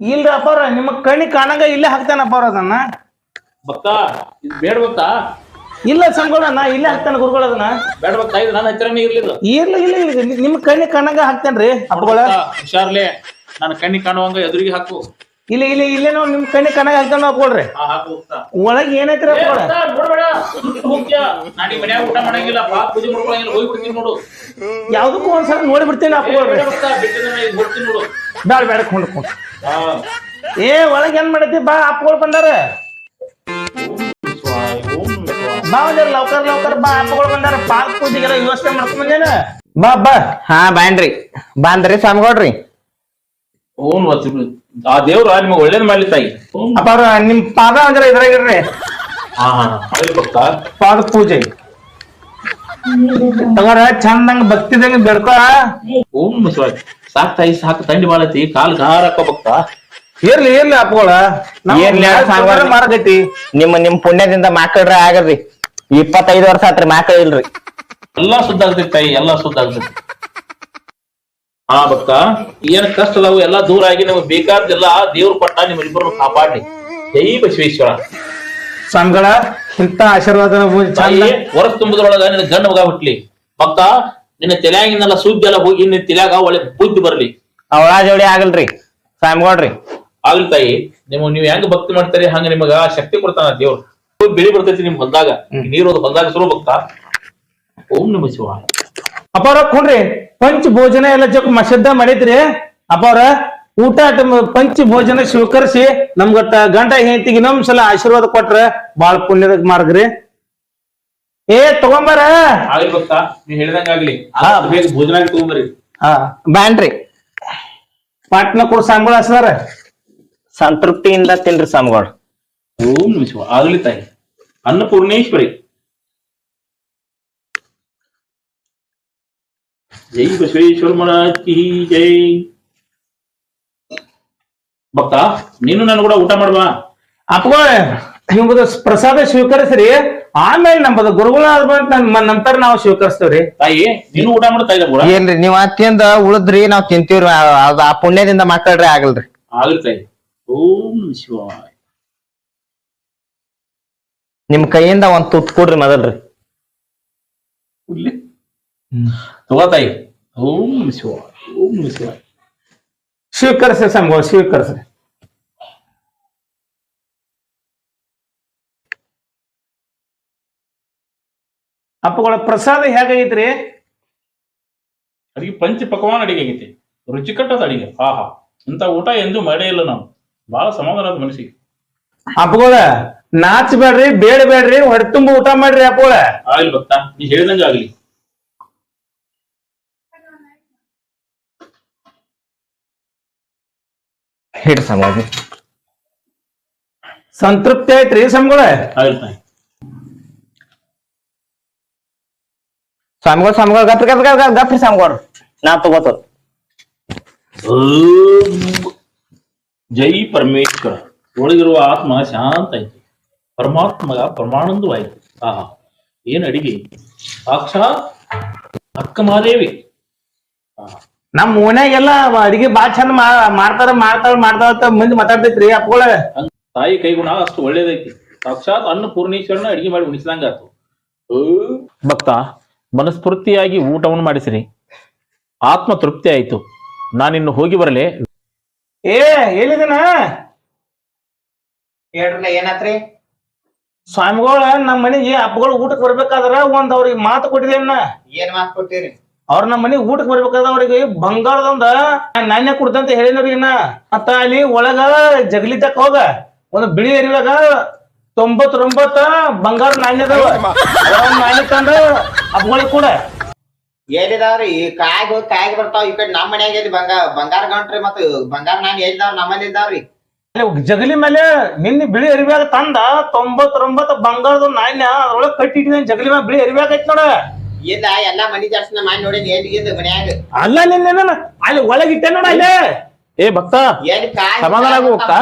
ಇಲ್ರಿ ಅಪ್ಪಾರ ನಿಮ್ಮ ಕಣ್ಣಿ ಕಾಣಂಗ ಇಲ್ಲೇ ಹಾಕ್ತಾನ ಅಪ್ಪಾರ ಅದನ್ನ. ಭಕ್ತ ಇದು ಬೇಡ ಭಕ್ತ. ಇಲ್ಲ ಸಂಗೋಣ ನಾ ಇಲ್ಲೇ ಹಾಕ್ತಾನ ಗುರುಗಳ ಅದನ್ನ. ಬೇಡ ಭಕ್ತ ಇದು ನನ್ನ ಹತ್ರನೇ ಇರ್ಲಿ ಇಲ್ಲ ಇಲ್ಲ ಇಲ್ಲ ನಿಮ್ ಕಣ್ಣಿ ಕಾಣಂಗ ಹಾಕ್ತೇನ್ರಿ ಅಪ್ಪಗಳ. ಹುಷಾರ್ಲೆ. ನನ್ನ ಕಣ್ಣಿ ಕಾಣುವಂಗ ಎದುರಿಗೆ ಹಾಕು. ಇಲ್ಲ ಇಲ್ಲ ಇಲ್ಲೇ ನಾವು ನಿಮ್ ಕಣ್ಣಿ ಕಣ್ಣಾಗ ಹಾಕ್ತಾನ ಹಾಕೊಳ್ರಿ ಒಳಗೆ ಏನೈತ್ರಿ ಯಾವ್ದಕ್ಕೂ ಒಂದ್ಸಲ ನೋಡಿ ಬಿಡ್ತೀನಿ ಹಾಕೊಳ್ರಿ ಬೇಡ ಬೇಡ ಬಿಟ್ಟಿದ್ರೆ ನಾ ಈಗ ಹೋಗ್ತೀನಿ ನೋಡು. ಬ್ಯಾಡ ಬ್ಯಾಡ ಕೊಂಡು ಕೊಂಡು. ಏ ಒಳಗೆ ಏನ್ ಮಾಡೈತಿ ಬಾ ಹಾಕೊಳ್ ಬಂದಾರ. ಬಾ ಒಂದ್ರ ಲೌಕರ್ ಲೌಕರ್ ಬಾ ಹಾಕೊಳ್ ಬಂದಾರ. ಪಾಕ್ ಪೂಜೆಗೆಲ್ಲ ವ್ಯವಸ್ಥೆ ಮಾಡ್ಕೊಂಡ್ ಬಾ ಬಾ. ಹಾ ಬಾನ್ರಿ ಬಾಂದ್ರಿ ಸ್ವಾಮಿಗೌಡ್ರಿ ಓನ್ ಶಿವಾಯ. ಆ ದೇವ್ರು ನಿಮಗೆ ಒಳ್ಳೇದ್ ಮಾಡ್ಲಿ ತಾಯಿ. ಅಪ್ಪ ಅಪ್ಪಾರ ನಿಮ್ ಪಾದ ಅಂದ್ರೆ ಇದ್ರಾಗ ಇರ್ರಿ. ಹಾ ಹಾ ಆಗ್ಲಿ ಭಕ್ತ. ಪಾದ ಪೂಜೆ. ತಗೋರ ಚಂದಂಗ ಭಕ್ತಿದಂಗ ಬೆಡ್ಕೊ. ಓಂ. ಸಾಕ್ ತಾಯಿ ಸಾಕು ತಂಡಿ ಮಾಡತಿ ಕಾಲ್ ಗಾರ ಹಾಕೋ ಭಕ್ತ. ಏರ್ಲಿ ಇರ್ಲಿ ಅಪ್ಪಗಳ. ಮಾರ್ಗೈತಿ ನಿಮ್ಮ ನಿಮ್ ಪುಣ್ಯದಿಂದ ಮಾಕಡ್ರ ಆಗರ್ರಿ ಇಪ್ಪತ್ತೈದು ವರ್ಷ ಆತ್ರಿ ಮಾಕಡ ಇಲ್ರಿ ಎಲ್ಲಾ ಸುದ್ದ ಆಗ್ತೈತಿ ತಾಯಿ ಎಲ್ಲಾ ಸುದ್ದ ಆಗ್ತೈತಿ. ಹಾ ಭಕ್ತ ಏನ್ ಕಷ್ಟ ಅದಾವು ಎಲ್ಲಾ ದೂರ ಆಗಿ ನಮಗ್ ಬೇಕಾದ್ದೆಲ್ಲ ದೇವ್ರ ಪಟ್ಟ ನಿಮ್ಮಿಬ್ಬರನ್ನು ಕಾಪಾಡ್ಲಿ. ಜೈ ಬಸವೇಶ್ವರ. ಸಂಗಳ ಇಂತ ಆಶೀರ್ವಾದ ತಾಯಿ ವರ್ಷ ತುಂಬುದ್ರೊಳಗ ನಿನ್ನ ಗಂಡ ಮಗ ಹುಟ್ಲಿ. ಭಕ್ತ ನಿನ್ನ ತಲೆಯಾಗಿನೆಲ್ಲ ಸುದ್ದಿ ಎಲ್ಲ ಹೋಗಿ ನಿನ್ನ ತಲೆಯಾಗ ಒಳ್ಳೆ ಬುದ್ಧಿ ಬರ್ಲಿ. ಅವಳ ಜೋಡಿ ಆಗಲ್ರಿ ಸ್ವಾಮಿಗೌಡ್ರಿ ಆಗ್ಲಿ ತಾಯಿ ನಿಮ್ ನೀವ್ ಹೆಂಗ್ ಭಕ್ತಿ ಮಾಡ್ತೀರಿ ಹಂಗ ನಿಮಗ ಶಕ್ತಿ ಕೊಡ್ತಾನ ದೇವ್ರು. ಬಿಳಿ ಬರ್ತೈತಿ ನಿಮ್ ಬಂದಾಗ ನೀರು ಬಂದಾಗ ಸುರು ಭಕ್ತ. ಓಂ ನಮ ಶಿವ ಅಪಾರ ಕೊಂಡ್ರಿ ಪಂಚ ಭೋಜನ ಎಲ್ಲ ಜಕ್ ಮಸದ್ದ ಮಾಡಿದ್ರಿ. ಅಪ್ಪವ್ರ ಊಟ ಪಂಚ ಭೋಜನ ಸ್ವೀಕರಿಸಿ ನಮ್ಗಟ್ಟ ಗಂಡ ಹೆಂಡತಿ ಇನ್ನೊಂದ್ ಸಲ ಆಶೀರ್ವಾದ ಕೊಟ್ರ ಬಾಳ ಪುಣ್ಯದ ಮಾರ್ಗ್ರಿ. ಏ ತಗೊಂಬರ. ಆಗ್ಲಿ ಭಕ್ತ ನೀ ಹೇಳ್ದಂಗಾಗ್ಲಿ ಹಾ. ಬೇಗ ಭೋಜನ ತಗೊಂಬರಿ ಹಾ ಬ್ಯಾನ್ರಿ. ಪಾಟ್ನ ಕೊಡ್ ಸಾಂಬಳ ಸರ್ ಸಂತೃಪ್ತಿಯಿಂದ ತಿನ್ರಿ ಸಾಂಬಳ ಓಂ ನಮಃ ಆಗ್ಲಿ ತಾಯಿ. ಅನ್ನಪೂರ್ಣೇಶ್ವರಿ. ಜೈ ಬಸವೇಶ್ವರ ಮಹಾರಾಜ್ ಕಿ ಜೈ. ಭಕ್ತ ನೀನು ನಾನು ಕೂಡ ಊಟ ಮಾಡುವ. ಅಥವಾ ನಿಮ್ಮದು ಪ್ರಸಾದ ಸ್ವೀಕರಿಸ್ರಿ. ಆಮೇಲೆ ನಮ್ಮದು ಗುರುಗಳ ನಂತರ ನಾವು ಸ್ವೀಕರಿಸ್ತೇವ್ರಿ. ತಾಯಿ ನೀನು ಊಟ ಮಾಡ್ತಾ ಇದ್ದ ಏನ್ರಿ ನೀವ್ ಅತ್ತಿಂದ ಉಳಿದ್ರಿ ನಾವ್ ತಿಂತೀವ್ರಿ. ಆ- ಆ ಪುಣ್ಯದಿಂದ ಮಾತಾಡ್ರಿ ಆಗಲ್ರಿ. ಆಗಲ್ ತಾಯಿ. ಓಂ ಶಿವ ನಿಮ್ ಕೈಯಿಂದ ಒಂದ್ ತುತ್ತು ಕೊಡ್ರಿ ಮೊದಲ್ರಿ. ತಗೋ ತಾಯಿ. ಓಂ ಶಿವಾಯ ಓಂ ಸ್ವೀಕರಿಸ್ರಿ ಸ್ವಾಮಿಗಳು ಸ್ವೀಕರಿಸ್ರಿ ಅಪ್ಪಗಳ ಪ್ರಸಾದ ಹೇಗಾಗೈತ್ರಿ ಅಡಿಗೆ ಪಂಚ ಪಕವಾನ್ ಅಡಿಗೆ ಆಗೈತಿ. ರುಚಿಕಟ್ಟದ ಅಡಿಗೆ. ಆಹಾ ಇಂಥ ಊಟ ಎಂದೂ ಮಾಡೇ ಇಲ್ಲ ನಾವು. ಬಹಳ ಸಮಾಧಾನದ ಮನಸ್ಸಿಗೆ. ಅಪ್ಪಗಳ ನಾಚಬೇಡ್ರಿ ಬೇಡಬೇಡ್ರಿ ಹೊಟ್ಟೆ ತುಂಬ ಊಟ ಮಾಡ್ರಿ ಅಪ್ಪಗಳ. ಆಗ್ಲಿ ಭಕ್ತ ನೀ ಹೇಳ್ದಂಗ ಆಗ್ಲಿ. ಹಿಡ್ರಿ ಸ್ವಾಮಿಗಳು ಸಂತೃಪ್ತಿ ಆಯ್ತ್ರಿ ಸ್ವಾಮಿಗಳ ಆಗ್ಲಿ ತಾಯಿ ಸ್ವಾಮಿಗಳು ಸ್ವಾಮಿಗಳು ಗಪ್ರಿ ಗಪ್ರಿ ಗಪ್ರಿ ಗಪ್ರಿ ಸ್ವಾಮಿಗಳು ನಾ ತಗೋತ ಓಂ ಜೈ ಪರಮೇಶ್ವರ ಒಳಗಿರುವ ಆತ್ಮ ಶಾಂತ ಆಯ್ತು ಪರಮಾತ್ಮಗ ಪರಮಾನಂದವಾಯ್ತು ಆಹಾ ಏನ್ ಅಡಿಗೆ ಸಾಕ್ಷಾತ್ ಅಕ್ಕ ಮಹಾದೇವಿ ಆಹಾ. ನಮ್ ಓನ್ಯಾಗೆಲ್ಲ ಅಡಿಗೆ ಬಾ ಚಂದ ಮಾ- ಮಾಡ್ತಾರ ಮಾಡ್ತಾರ ಮಾಡ್ತಾರ ಅಂತ ಮಂದಿ ಮಾತಾಡ್ತೈತ್ರಿ ಅಪ್ಪಗಳ ತಾಯಿ ಕೈಗುಣ ಅಷ್ಟು ಒಳ್ಳೇದೈತಿ. ಸಾಕ್ಷಾತ್ ಅನ್ನಪೂರ್ಣೇಶ್ವರನ ಅಡಿಗೆ ಮಾಡಿ ಉಣಿಸಿದಂಗ ಆತು. ಭಕ್ತ ಮನಸ್ಫೂರ್ತಿಯಾಗಿ ಊಟವನ್ನು ಮಾಡಿಸಿರಿ. ಆತ್ಮ ತೃಪ್ತಿ ಆಯ್ತು ನಾನಿನ್ನು ಹೋಗಿ ಬರಲೇ? ಏ ಹೇಳಿದನ ಹೇಳ್ರಲ್ಲ ಏನಾತ್ರಿ? ಸ್ವಾಮಿಗಳ ನಮ್ಮ ಮನೆಗೆ ಅಪ್ಪಗಳು ಊಟಕ್ಕೆ ಬರ್ಬೇಕಾದ್ರ ಒಂದ್ ಅವ್ರಿಗೆ ಮಾತು ಕೊಟ್ಟಿದ್ದೇನ ಏನ್ ಮಾತು ಕೊಟ್ಟಿರಿ? ಅವ್ರ ನಮ್ಮ ಮನೆಗೆ ಊಟಕ್ಕೆ ಬರ್ಬೇಕಾದ ಅವ್ರಿಗೆ ಬಂಗಾರದೊಂದ ನಾಣ್ಯ ಕೊಡ್ತಂತ ಹೇಳಿದ್ರಿ ಇನ್ನ. ಮತ್ತ ಅಲ್ಲಿ ಒಳಗ ಜಗಲಿ ತಕ್ಕ ಹೋಗ ಒಂದು ಬಿಳಿ ಎರಿವಾಗ ತೊಂಬತ್ತೊಂಬತ್ತ ಬಂಗಾರ ನಾಣ್ಯ ಅದಾವ. ಅದ್ರೊಂದ್ ನಾಣ್ಯ ತಂದ ಅಪ್ಪಗಳಿಗೆ ಕೂಡ. ಎಲ್ಲಿದಾವ್ರಿ? ಈ ಕಾಯ್ ಹೋಗಿ ಕಾಯಿಗ್ ಬರ್ತಾವ. ಈ ಕಡೆ ನಮ್ ಮನ್ಯಾಗ ಎಲ್ಲಿ ಬಂಗಾರ ಬಂಗಾರ ಗಂಟ್ರಿ ಮತ್ತ ಬಂಗಾರ ನಾಣ್ಯ ಎಲ್ಲಿದಾವ್? ನಮ್ಮಲ್ಲಿ ಇದ್ದಾವ್ರಿ ಅಲ್ಲಿ ಜಗಲಿ ಮೇಲೆ ನಿನ್ನೆ ಬಿಳಿ ಅರಿವ್ಯಾಗ ತಂದ ತೊಂಬತ್ತೊಂಬತ್ತ ಬಂಗಾರದ ನಾಣ್ಯ ಅದ್ರೊಳಗೆ ಕಟ್ಟಿ ಇಟ್ಟಿದ್ದಾನೆ ಜಗಲಿ ಮೇಲೆ ಬಿಳಿ ಅರಿವ್ಯಾಗ ಐತ್ ನೋಡ. ಇಲ್ಲ ಎಲ್ಲಾ ಮನಿ ದರ್ಶನ ಮಾಡಿ ನೋಡಿ ಎಲ್ಲಿ ಇದ್ ಮನ್ಯಾಗ? ಅಲ್ಲ ನಿನ್ನೆ ಅಲ್ಲಿ ಒಳಗಿಟ್ಟೆ ಇಟ್ಟೆ ನೋಡ ಅಲ್ಲೇ ಏ ಭಕ್ತ ಸಮಾಧಾನ ಆಗು ಹೋಗ್ತಾ?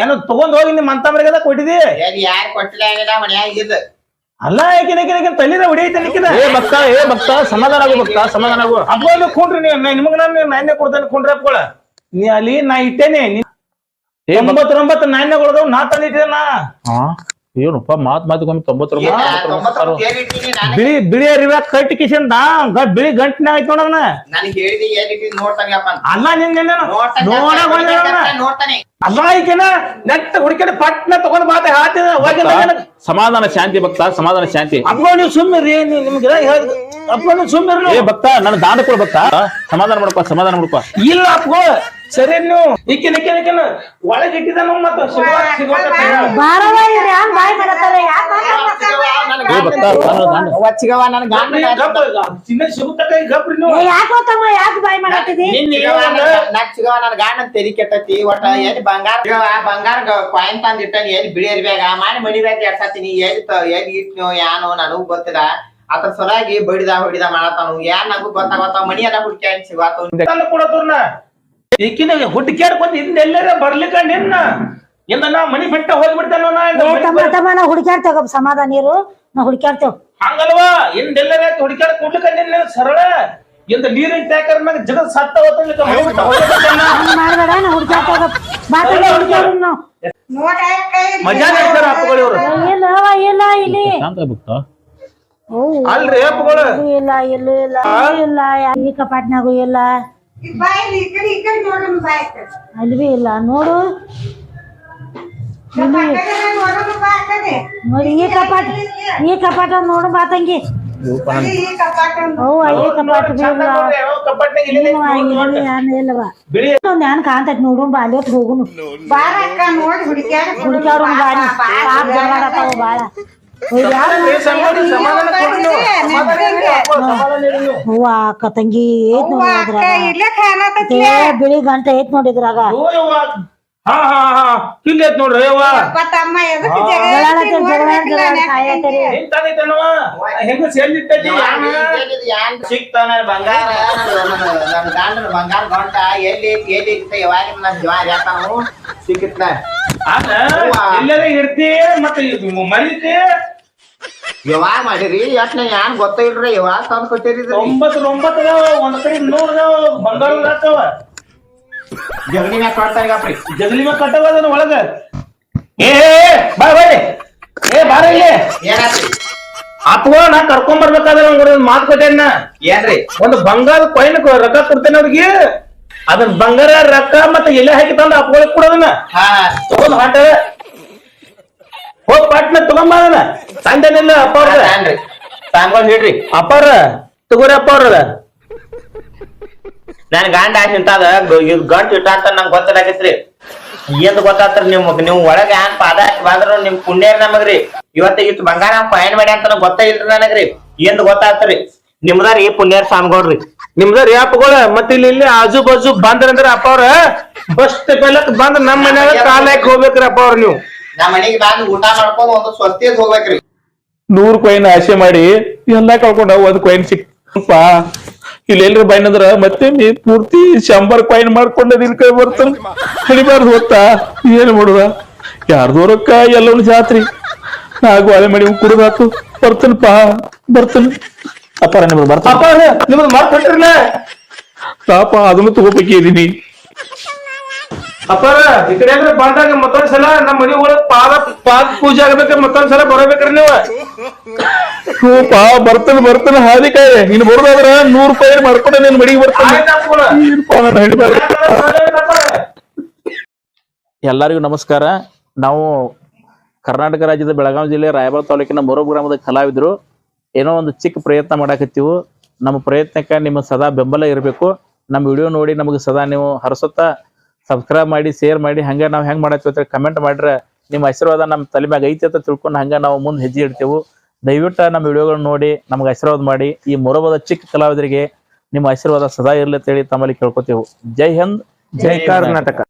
ಏನು ತಗೊಂಡ್ ಹೋಗಿ ನಿಮ್ಮ ಅಂತಂಬರಿಗೆಲ್ಲ ಕೊಟ್ಟಿದಿ? ಯಾರು ಕೊಟ್ಟಿಲ್ಲ ಮನ್ಯಾಗ ಇದ್ ಅಲ್ಲ ಯಾಕೆ ಏಕಿನ ತಲೆದ ಹೊಡಿಯೈತೆ ನಿಕ್ಕಿದ ಏ ಭಕ್ತ ಏ ಭಕ್ತ ಸಮಾಧಾನ ಆಗು ಭಕ್ತ ಸಮಾಧಾನ ಆಗು ಹಬ್ಬ ಕುಂಡ್ರಿ ನೀವು ನಿಮ್ಗೆ ನಾನು ನಾಣ್ಯ ಕೊಡ್ತೇನೆ ಕುಂಡ್ರಿ ಅಪ್ಕೊಳ ನೀ ಅಲ್ಲಿ ನಾ ಇಟ್ಟೇನೆ. ಏ ಭಕ್ತ. ತೊಂಬತ್ತೊಂಬತ್ತು ನಾಣ್ಯಗಳದವ್ ನಾ ತಂದು ನಾ. ಹಾ. ಏನಪ್ಪ ಮಾತ್ ಮಾತಿಗೊಮ್ಮೆ ನಾನು? ಬಿಳಿ ಬಿಳಿ ಅರಿವೆ ಕಟ್ಟಿ ಕಿಶನ್ ಬಿಳಿ ಗಂಟಿನ ಆಯ್ತು ಇಟ್ಟಿನಿ ಅಲ್ಲ ನಿನ್ನೆ ಅಲ್ಲ ಈಗಿನ ನೆಟ್ ಹುಡುಕಿನ ಪಟ್ನ ತಗೊಂಡ್ ಮಾತೆ ಹಾತಿದ ಸಮಾಧಾನ ಶಾಂತಿ ಭಕ್ತ ಸಮಾಧಾನ ಶಾಂತಿ. ಅಪ್ಪ ನೀವು ಸುಮ್ಮಿರಿ ನೀ ನಿಮ್ಗೆ ಅಪ್ಪ ನೀವು ಸುಮ್ಮಿರಿ. ಭಕ್ತ ನನ್ನ ದಾಂಡ ಕೊಡು ಭಕ್ತ. ಸಮಾಧಾನ ಮಾಡ್ಕೋ ಸಮಾಧಾನ ಮಾಡ್ಕೋ. ಇಲ್ಲ ಅಪ್ಪ. ಸರಿ ನೀವು ಈಕಿನ ಈಕಿನ ಒಳಗೆ ಮತ್ತೆ ಬಾಯ್ ಯಾಕ್ ಏ ವಚ್ಚಿಗವ ಗಾಂಡ ಚಿನ್ನ ಸಿಗುತ್ತಕ ಗಪ್ರಿ ನೀವು ಯಾಕ ಹೋತಮ್ಮ ಯಾಕೆ ಬಾಯ್ ಮಾಡತ್ತಿದಿ ನಿನ್ನೆ ನಾಕ್ ಸಿಗವ ನನ್ ಗಾಂಡ ತೆರಿ ಕೆಟ್ಟತಿ. ಒಟ್ಟ ಎಲ್ಲಿ ಬಂಗಾರ ಬಂಗಾರ ಕಾಯಿನ್ ತಂದ್ ಇಟ್ಟನಿ ಎಲ್ಲಿ ಮಾಡಿ ಮಣಿ ಬ್ಯಾಗ ಎಡ್ಸತ್ತೀನಿ ಎಲ್ಲಿ ಎಲ್ಲಿ ಇಟ್ನೋ ಯಾನೋ ನನಗೂ ಗೊತ್ತಿಲ್ಲ. ಅದ್ರ ಸಲಾಗಿ ಬಡಿದ ಹೊಡಿದ ಮಾಡತಾನು ಯಾನ್ ನನಗೂ ಗೊತ್ತಾಗತ್ತ ಮನಿ ಎಲ್ಲ ಹುಡ್ಕ್ಯಾನ್ ಸಿಗತ್ತ ತಂದು ಕೊಡೋದನ್ನ ಈಕಿನ ಹುಡುಕ್ಯಾಡ್ಕೊಂಡ್ ಇದ್ನ ಎಲ್ಲಾರ ಬರ್ಲಿಕ್ಕ ನಿನ್ನ. ಇಂದ ನಾ ಮನಿ ಬಿಟ್ಟ ಹೋಗ್ಬಿಡ್ತಾನ ನಾ ಏ ಮನಿ ತಮ್ಮ ಬಿಟ್ಟ- ತಮ್ಮ ನಾ ಹುಡುಕ್ಯಾಡ್ತೇವ ಸಮಾಧಾನ ನೀರು ನಾ ಹುಡುಕ್ಯಾಡ್ತೇವ್ ಹಂಗಲ್ವಾ? ಇಂದೆಲ್ಲರ ಹುಡುಕ್ಯಾಡ ಕೂಡ್ಲಿಕ್ಕ ನಿನ್ನ ಸರಳ. ಇಂದ ನೀರಿನ ಟ್ಯಾಂಕರ್ ಮ್ಯಾಗ ಜಗತ್ ಸತ್ತ ಹೋಗ್ತಾನಿಲ್ಲ ಮನಿ ಬಿಟ್ಟ ಹೋಗ್ಬಿಡ್ತಾನ. ಹಂಗ್ ಮಾಡ್ಬೇಡ ನಾ ಹುಡುಕ್ಯಾಡ್ತೇವ ಹುಡುಕ್ಯಾಡು ನಾವು. ಮಜಾ ಮಾಡ್ತಾರ ಅಪ್ಪಗಳು ಇವ್ರು. ಇಲ್ಲ ಇಲ್ಲ ಅಲ್ರಿ ಅಪ್ಪಗಳು. ಇಲ್ಲ ಇಲ್ಲ ಇಲ್ಲ ಇಲ್ಲ ಈ ಕಪಾಟ್ನಾಗೂ ಇಲ್ಲ. ಅಲ್ಲಿ ಬಿ ಇಲ್ಲ ನೋಡು ಇಲ್ಲಿ ನೋಡಿ ಈ ಕಪಾಟ್ ಈ ಕಪಾಟ ನೋಡು ಬಾ ತಂಗಿ ಅವು ಅಲ್ಲಿ ಕಪಾಟ್ ಇಲ್ಲವ ಒಂದ್ ಏನ್ ಕಾಂತೈತಿ ನೋಡು ಬಾಲಿ ಹೊತ್ತು ಹೋಗುನು ಬಾರಕ್ಕ ನೋಡಿ ಹುಡುಕ್ಯಾಡ ಹುಡುಕ್ಯಾಡು ಬಾರಿ ಪಾಪ ಜಗಳಾಡತಾವ ಬಾಳ ಹೂವ ಅಕ್ಕ ತಂಗಿ ಐತ್ ನೋಡಿ ಅದ್ರಾಗ ಇಲ್ಲೇ ಕಾಣತೈತಿ ಏ ಬಿಳಿ ಗಂಟೆ ಐತ್ ನೋಡಿದ್ರಾಗ ಹಾ ಹಾ ಹಾ ಇಲ್ಲ ಐತ್ ನೋಡ್ರಿ ಯವ್ವ ತಮ್ಮ ಎದಕ್ಕೆ ಜಗಳಾಡತ್ತೀರಿ, ಜಗಳಾಡ್ ಜಗಳಾಡ್ ಸಾಯತ್ತೀರಿ. ನಿಂತಾನೈತೇನವ? ಹೆಂಗ ಸೇರ್ಲಿತ್ತೈತಿ ಯಾನ? ಸಿಕ್ತಾನ ಬಂಗಾರ ನನ್ ಗಂಡನ ಬಂಗಾರ ಗಂಟ ಎಲ್ಲಿ ಐತಿ ಎಲ್ಲಿ ಐತಿ ಯಾವಾಗ ನನ್ ಜೀವ ಹೇಳ್ತಾನು ಸಿಕ್ಕಿತ್ನ ಎಲ್ಲರ ಇರ್ತಿ ಮತ್ತೆ ಮರಿತಿ ಯಾವಾಗ ಮಾಡಿರಿ ಎಷ್ಟ ಯಾನ್ ಗೊತ್ತಿಲ್ರಿ ಯಾವಾಗ ತಂದ್ ಕೊಟ್ಟಿರಿ ಒಂಬತ್ತು ಒಂಬತ್ತು ಒಂದ್ ಕಡೆ ನೂರ್ ಬಂಗಾರ ಹಾಕವ ಜಗಡಿ ಮ್ಯಾಗ ಕೊಡ್ತಾರಿಗಪ್ರಿ ಜಗಲಿ ಮ್ಯಾಗ ಕಟ್ಟವ ಅದನ್ನ ಒಳಗ. ಏ ಬಾ ಬರ್ರಿ ಏ ಬಾರ ಇಲ್ಲಿ. ಏನಾತ್ರಿ? ಅತ್ವ ನಾ ಕರ್ಕೊಂಡ್ ಬರ್ಬೇಕಾದ್ರೆ ಮಾತು ಕೊಟ್ಟೇನ ಏನ್ರಿ? ಒಂದು ಬಂಗಾರ ಕೊಯ್ನ ರೊಕ್ಕ ಕೊಡ್ತೇನೆ ಅವ್ರಿಗೆ. ಅದನ್ನ ಬಂಗಾರ ರೊಕ್ಕ ಮತ್ತೆ ಎಲೆ ಹಾಕಿ ತಂದ ಅಪ್ಪಗಳಿಗೆ ಕೊಡೋದನ್ನ ಹಾ. ತಗೊಂಡ್ ಹಾಟ ಹೋಗ್ ಪಾಟ್ನ ತಗೊಂಬಾದನ ತಂದೇನಿಲ್ಲ ಅಪ್ಪ ಅವ್ರ ಹಿಡ್ರಿ ಅಪ್ಪಾರ ತಗೋರಿ ಅಪ್ಪ ಅವ್ರ ನನ್ ಗಂಡ ಇಂತಾದ ಇದು ಗಂಟ್ ಇಟ್ಟ ಅಂತ ನಂಗೆ ಗೊತ್ತಾಗೈತ್ರಿ. ಏನ್ ಗೊತ್ತಾತ್ರ ನಿಮ್ ನೀವು ಒಳಗ ಏನ್ ಪಾದ ಬಾದ್ರು ನಿಮ್ ಪುಣ್ಯ ನಮಗ್ರಿ. ಇವತ್ತ ಇತ್ತು ಬಂಗಾರ ಫೈನ್ ಮಾಡಿ ಅಂತ ಗೊತ್ತಾಗಿಲ್ರಿ ನನಗ್ರಿ. ಏನ್ ಗೊತ್ತಾತ್ರಿ? ನಿಮ್ದಾರಿ ಪುಣ್ಯಾರ ಸ್ವಾಮಿಗಳ್ರಿ ನಿಮ್ದ ರ್ಯಾಪ್ಗಳ ಮತ್ತೆ ಇಲ್ಲಿ ಇಲ್ಲಿ ಆಜು ಬಾಜು ಬಂದ್ರಂದ್ರ ಅಪ್ಪ ಅವ್ರ ಫಸ್ಟ್ ಬೆಲಕ್ ಬಂದ್ ನಮ್ ಮನ್ಯಾಗ ಕಾಲಕ್ ಹೋಗ್ಬೇಕ್ರಿ ಅಪ್ಪ ಅವ್ರ ನೀವು. ನಮ್ಮ ಮನೆಗೆ ಬಂದು ಊಟ ಮಾಡ್ಕೊಂಡು ಒಂದು ಸ್ವಸ್ತಿಯದ್ ಹೋಗ್ಬೇಕ್ರಿ. ನೂರು ಕೊಯ್ನ್ ಆಸೆ ಮಾಡಿ ಎಲ್ಲಾ ಕಳ್ಕೊಂಡ ಒಂದ್ ಕೊಯ್ನ್ ಸಿಕ್ಪ ಇಲ್ಲಿ ಎಲ್ರ ಬೈನಂದ್ರ ಮತ್ತೆ ನೀ ಪೂರ್ತಿ ಶಂಬರ್ ಕೊಯ್ನ್ ಮಾಡ್ಕೊಂಡ ನಿನ್ ಕೈ ಬರ್ತಾನ. ಹಣಿಬಾರ್ದು ಗೊತ್ತಾ ಏನ್ ಮಾಡುದ? ಯಾರ್ದೋ ರೊಕ್ಕ ಎಲ್ಲ ಜಾತ್ರಿ. ನಾ ಗೋಳೆ ಮಾಡಿ ಕುಡಿದಾತು ಬರ್ತನಪ್ಪ ಬರ್ತನ. ಅಪ್ಪಾರ ನಿಮ್ದು ಬರ್ತಾ ಅಪ್ಪ ನಿಮ್ದು ಮಾತ್ ಕೊಟ್ಟಿರಲ್ಲ ಪಾಪ ಅದನ್ನು ತಗೋಬೇಕಿದೀನಿ ಅಪ್ಪಾರ ಈ ಕಡೆ ಅಂದ್ರೆ ಬಂದಾಗ ಮತ್ತೊಂದ್ ಸಲ ನಮ್ಮ ಮನೆ ಒಳಗ್ ಪಾದ ಪಾದ ಪೂಜೆ ಆಗ್ಬೇಕ್ರಿ ಮತ್ತೊಂದ್ ಸಲ ಬರಬೇಕ್ರಿ ನೀವು. ಪಾ ಬರ್ತನ ಹಾದಿ ಹಾದಿಕಾಯಿ ನೀನ್ ಬರೋದಾದ್ರ ನೂರ್ ರೂಪಾಯಿ ಮಾಡ್ಕೊಂಡೆ ನಿನ್ ಮಡಿಗೆ ಬರ್ತಾನೆ. ಎಲ್ಲರಿಗೂ ನಮಸ್ಕಾರ. ನಾವು ಕರ್ನಾಟಕ ರಾಜ್ಯದ ಬೆಳಗಾವಿ ಜಿಲ್ಲೆ ರಾಯಬಾಗ ತಾಲೂಕಿನ ಮೊರೋ ಗ್ರಾಮದ ಕಲಾವಿದರು. ಏನೋ ಒಂದು ಚಿಕ್ಕ ಪ್ರಯತ್ನ ಮಾಡಾಕತ್ತೀವು ನಮ್ಮ ಪ್ರಯತ್ನಕ್ಕೆ ನಿಮ್ಮ ಸದಾ ಬೆಂಬಲ ಇರಬೇಕು. ನಮ್ಮ ವಿಡಿಯೋ ನೋಡಿ ನಮಗೆ ಸದಾ ನೀವು ಹರಸುತ್ತಾ ಸಬ್ಸ್ಕ್ರೈಬ್ ಮಾಡಿ ಶೇರ್ ಮಾಡಿ ಹಂಗೆ ನಾವು ಹೆಂಗ್ ಮಾಡತ್ತೀವಿ ಅಂತ ಕಮೆಂಟ್ ಮಾಡ್ರೆ ನಿಮ್ಮ ಆಶೀರ್ವಾದ ನಮ್ಮ ತಲೆ ಮ್ಯಾಗ ಐತಿ ಅಂತ ತಿಳ್ಕೊಂಡು ಹಂಗೆ ನಾವು ಮುಂದೆ ಹೆಜ್ಜೆ ಇಡ್ತೇವೆ. ದಯವಿಟ್ಟು ನಮ್ಮ ವಿಡಿಯೋಗಳನ್ನ ನೋಡಿ ನಮ್ಗೆ ಆಶೀರ್ವಾದ ಮಾಡಿ. ಈ ಮೊರಬದ ಚಿಕ್ಕ ಕಲಾವಿದರಿಗೆ ನಿಮ್ಮ ಆಶೀರ್ವಾದ ಸದಾ ಇರ್ಲಿ ಅಂತೇಳಿ ತಮ್ಮಲ್ಲಿ ಕೇಳ್ಕೊತೇವೆ. ಜೈ ಹಿಂದ್ ಜೈ ಕರ್ನಾಟಕ.